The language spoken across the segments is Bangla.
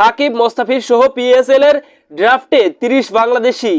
সাকিব মোস্তাফিজ সহ পিএসএল এর ড্রাফটে তিরিশ বাংলাদেশি।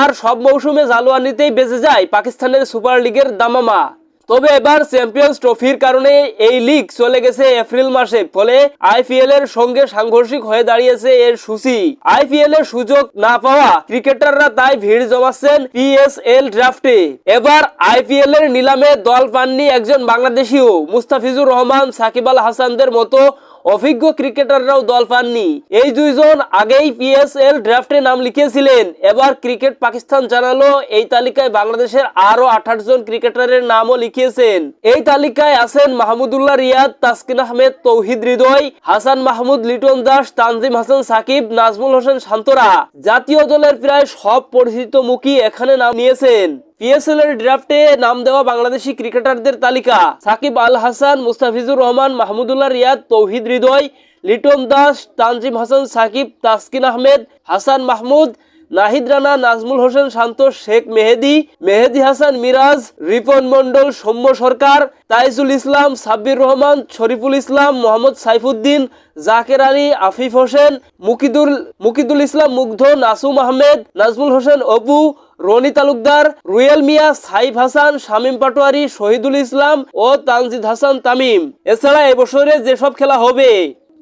আর সব মৌসুমে জালোয়ানিতেই বেঁচে যায় পাকিস্তানের সুপার লিগের দামামা। তবে এবার চ্যাম্পিয়ন্স ট্রফির কারণে এই লিগ চলে গেছে এপ্রিল মাসে, ফলে আইপিএল এর সঙ্গে সাংঘর্ষিক হয়ে দাঁড়িয়েছে এর সূচি। আইপিএল এর সুযোগ না পাওয়া ক্রিকেটাররা তাই ভিড় জমাচ্ছেন পিএসএল ড্রাফটে এবার আইপিএল এর নিলামে দল পাননি একজন বাংলাদেশিও, মুস্তাফিজুর রহমান, সাকিব আল হাসানদের মতো অভিজ্ঞ ক্রিকেটাররাও দল পাননি। এই দুইজন আগেই পিএসএল ড্রাফটে নাম লিখিয়েছিলেন। এবার ক্রিকেট পাকিস্তান জানালো, এই তালিকায় বাংলাদেশের আরও আঠাশ জন ক্রিকেটারের নামও লিখিয়েছেন। এই তালিকায় আছেন মাহমুদুল্লাহ রিয়াদ, তাসকিন আহমেদ, তৌহিদ হৃদয়, হাসান মাহমুদ, লিটন দাস, তানজিম হাসান, সাকিব, নাজমুল হোসেন শান্তরা। জাতীয় দলের প্রায় সব পরিচিত মুখী এখানে নাম নিয়েছেন। পিএসএল এর ড্রাফটে নাম দেওয়া বাংলাদেশি ক্রিকেটারদের তালিকা। সাকিব আল হাসান, মুস্তাফিজুর রহমান, মাহমুদুল্লাহ রিয়াদ, তৌহিদ হৃদয়, লিটন দাস, তানজিম হাসান, সাকিব, তাসকিন আহমেদ, হাসান মাহমুদ নাহিদ রানা, নাজমুল হোসেন শান্ত শেখ মেহেদি মেহেদি হাসান, মিরাজ, রিপন মন্ডল সৌম্য সরকার, তাইজুল ইসলাম, সাব্বির রহমান, শরীফুল ইসলাম, মোহাম্মদ সাইফুদ্দিন, জাকের আলী, আফিফ হোসেন, মুকিদুল মুকিদুল ইসলাম, মুগ্ধ, নাসুম আহমেদ, নাজমুল হোসেন অপু, রনি তালুকদার, রুয়েল মিয়া, সাইফ হাসান, শামীম পাটোয়ারি, শহীদুল ইসলাম ও তানজিদ হাসান তামিম। এছাড়া এবছরে যেসব খেলা হবে,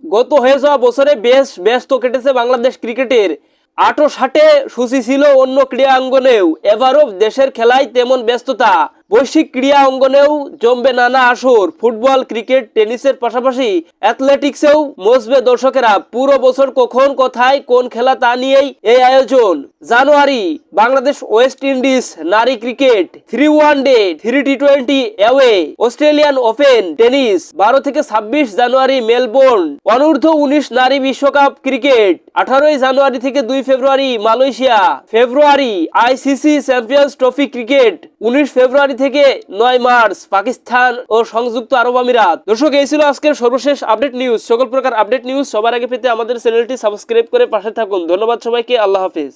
গত হয়ে যাওয়া বছরে বেশ ব্যস্ত কেটেছে বাংলাদেশ ক্রিকেটের। আটো ষাটে সূচি ছিল অন্য ক্রীড়া অঙ্গনেও এবারও দেশের খেলায় তেমন ব্যস্ততা। বৈশ্বিক ক্রীড়া অঙ্গনেও জমবে নানা আসর। ফুটবল, ক্রিকেট, টেনিসের পাশাপাশি অ্যাথলেটিক্সেও মসবে দর্শকেরা। পুরো বছর কখন, কোথায়, কোন খেলা তা নিয়েই এই আয়োজন। জানুয়ারি, বাংলাদেশ ওয়েস্ট ইন্ডিজ নারী cricket, three one day, three T twenty away Australian Open tennis, বারো থেকে ছাব্বিশ জানুয়ারি মেলবোর্ন। অনূর্ধ্ব উনিশ নারী বিশ্বকাপ ক্রিকেট, আঠারোই জানুয়ারি থেকে দুই February Malaysia. February ICC champions trophy cricket উনিশ ফেব্রুয়ারি থেকে নয় মার্চ পাকিস্তান ও সংযুক্ত আরব আমিরাত। দর্শক, এই ছিল আজকের সর্বশেষ আপডেট নিউজ। সকল প্রকার আপডেট নিউজ সবার আগে পেতে আমাদের চ্যানেলটি সাবস্ক্রাইব করে পাশে থাকুন। ধন্যবাদ সবাইকে। আল্লাহ হাফিজ।